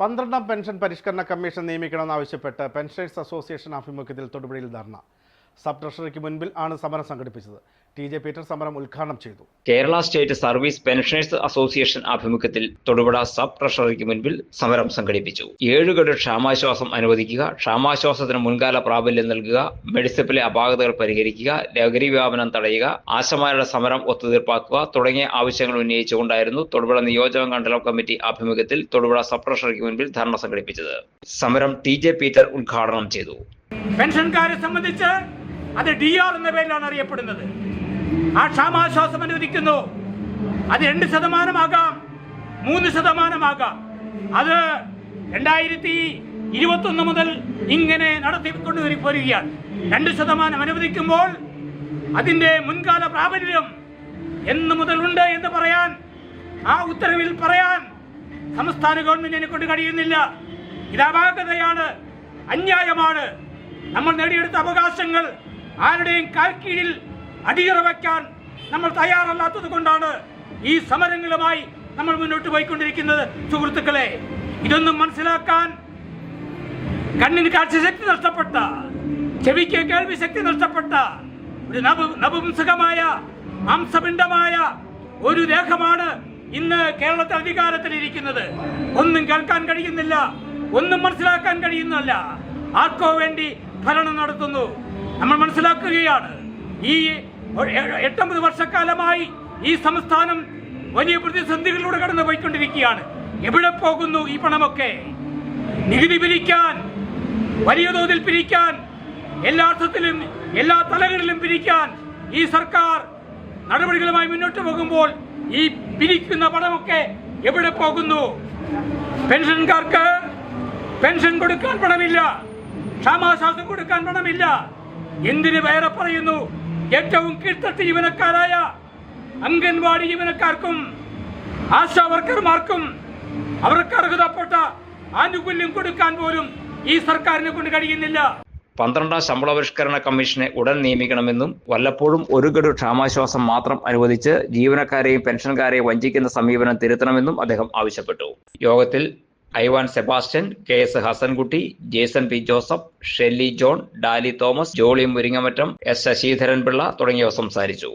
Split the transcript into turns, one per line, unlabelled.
പന്ത്രണ്ടാം പെൻഷൻ പരിഷ്കരണ commission നിയമിക്കണമെന്നാവശ്യപ്പെട്ട് pensioners association ആഭിമുഖ്യത്തിൽ തൊടുപുഴയിൽ ധർണ. സബ് ട്രഷറിക്ക് മുൻപിൽ ആണ് സമരം സംഘടിപ്പിച്ചത്. ടി ജെ പീറ്റർ സമരം ഉദ്ഘാടനം ചെയ്തു.
Kerala state service pensioners association ആഭിമുഖ്യത്തിൽ തൊടുപുഴ സബ് ട്രഷറിക്ക് മുൻപിൽ സമരം സംഘടിപ്പിച്ചു. ഏഴുകെട്ട് ക്ഷാമാശ്വാസം അനുവദിക്കുക ക്ഷാമാശ്വാസത്തിന് മുൻകാല പ്രാബല്യം നൽകുക മെഡിസിപ്പിലെ അപാകതകൾ പരിഹരിക്കുക ലഹരി വ്യാപനം തടയുക ആശമാരുടെ സമരം ഒത്തുതീർപ്പാക്കുക തുടങ്ങിയ ആവശ്യങ്ങൾ ഉന്നയിച്ചുകൊണ്ടായിരുന്നു തൊടുപുഴ നിയോജക മണ്ഡലം കമ്മിറ്റി ആഭിമുഖ്യത്തിൽ തൊടുപുഴ സബ് ട്രഷറിക്ക് മുൻപിൽ ധർണ സംഘടിപ്പിച്ചത്. സമരം ടി ജെ പീറ്റർ ഉദ്ഘാടനം ചെയ്തു.
പെൻഷൻകാരെ സംബന്ധിച്ച് അത് ഡി ആർ എന്ന പേരിലാണ് അറിയപ്പെടുന്നത്. ആ ക്ഷാമാശ്വാസം അനുവദിക്കുന്നു. അത് രണ്ട് ശതമാനമാകാം മൂന്ന് ശതമാനമാകാം. അത് രണ്ടായിരത്തി ഇരുപത്തൊന്ന് മുതൽ ഇങ്ങനെ നടത്തിക്കൊണ്ട് വരികയാണ് രണ്ട് ശതമാനം അനുവദിക്കുമ്പോൾ അതിന്റെ മുൻകാല പ്രാബല്യം എന്ന് മുതൽ ഉണ്ട് എന്ന് പറയാൻ ആ ഉത്തരവിൽ പറയാൻ സംസ്ഥാന ഗവൺമെന്റിനെ കൊണ്ട് കഴിയുന്നില്ല. ഇത് അപാകതയാണ് അന്യായമാണ്. നമ്മൾ നേടിയെടുത്ത അവകാശങ്ങൾ ആരുടെയും കാൽക്കീഴിൽ അടിയറ വയ്ക്കാൻ നമ്മൾ തയ്യാറല്ലാത്തത് കൊണ്ടാണ് ഈ സമരങ്ങളുമായി നമ്മൾ മുന്നോട്ട് പോയിക്കൊണ്ടിരിക്കുന്നത്. സുഹൃത്തുക്കളെ ഇതൊന്നും മനസ്സിലാക്കാൻ കണ്ണിന് കാഴ്ചശക്തി നഷ്ടപ്പെട്ട ചെവിക്ക് കേൾവി ശക്തി നഷ്ടപ്പെട്ട ഒരു നപു നപുംസകമായ മാംസപിണ്ഡമായ ഒരു രേഖമാണ് ഇന്ന് കേരളത്തിൽ അധികാരത്തിലിരിക്കുന്നത്. ഒന്നും കേൾക്കാൻ കഴിയുന്നില്ല ഒന്നും മനസ്സിലാക്കാൻ കഴിയുന്നില്ല ആർക്കോ വേണ്ടി ഭരണം നടത്തുന്നു. നമ്മൾ മനസ്സിലാക്കുകയാണ്. ഈ എട്ടൊമ്പത് വർഷക്കാലമായി ഈ സംസ്ഥാനം വലിയ പ്രതിസന്ധികളിലൂടെ കടന്നു പോയിക്കൊണ്ടിരിക്കുകയാണ് എവിടെ പോകുന്നു ഈ പണമൊക്കെ? നികുതി പിരിക്കാൻ വലിയ തോതിൽ പിരിക്കാൻ എല്ലാ അർത്ഥത്തിലും എല്ലാ തലങ്ങളിലും പിരിക്കാൻ ഈ സർക്കാർ നടപടികളുമായി മുന്നോട്ട് പോകുമ്പോൾ ഈ പിരിക്കുന്ന പണമൊക്കെ എവിടെ പോകുന്നു? പെൻഷൻകാർക്ക് പെൻഷൻ കൊടുക്കാൻ പണമില്ല. ക്ഷാമാശ്വാസം കൊടുക്കാൻ പണമില്ല. എന്തിന് വേറെ പറയുന്നു? ഏറ്റവും കീഴ്ത്തട്ട് ജീവനക്കാരായ അംഗൻവാടി ജീവനക്കാർക്കും ആശാ വർക്കർമാർക്കും അവർക്ക് അർഹതപ്പെട്ട ആനുകൂല്യം കൊടുക്കാൻ പോലും ഈ സർക്കാരിനെ കൊണ്ട് കഴിയുന്നില്ല.
പന്ത്രണ്ടാം ശമ്പള പരിഷ്കരണ കമ്മീഷനെ ഉടൻ നിയമിക്കണമെന്നും വല്ലപ്പോഴും ഒരു ഗഡു ക്ഷാമാശ്വാസം മാത്രം അനുവദിച്ച് ജീവനക്കാരെയും പെൻഷൻകാരെയും വഞ്ചിക്കുന്ന സമീപനം തിരുത്തണമെന്നും അദ്ദേഹം ആവശ്യപ്പെട്ടു. യോഗത്തിൽ Ivan Sebastian K S Hasankutty Jason P Joseph Shelly John Daly Thomas Jolly Muringamattam S Sasidharan Pillai തുടങ്ങിയവർ സംസാരിച്ചു.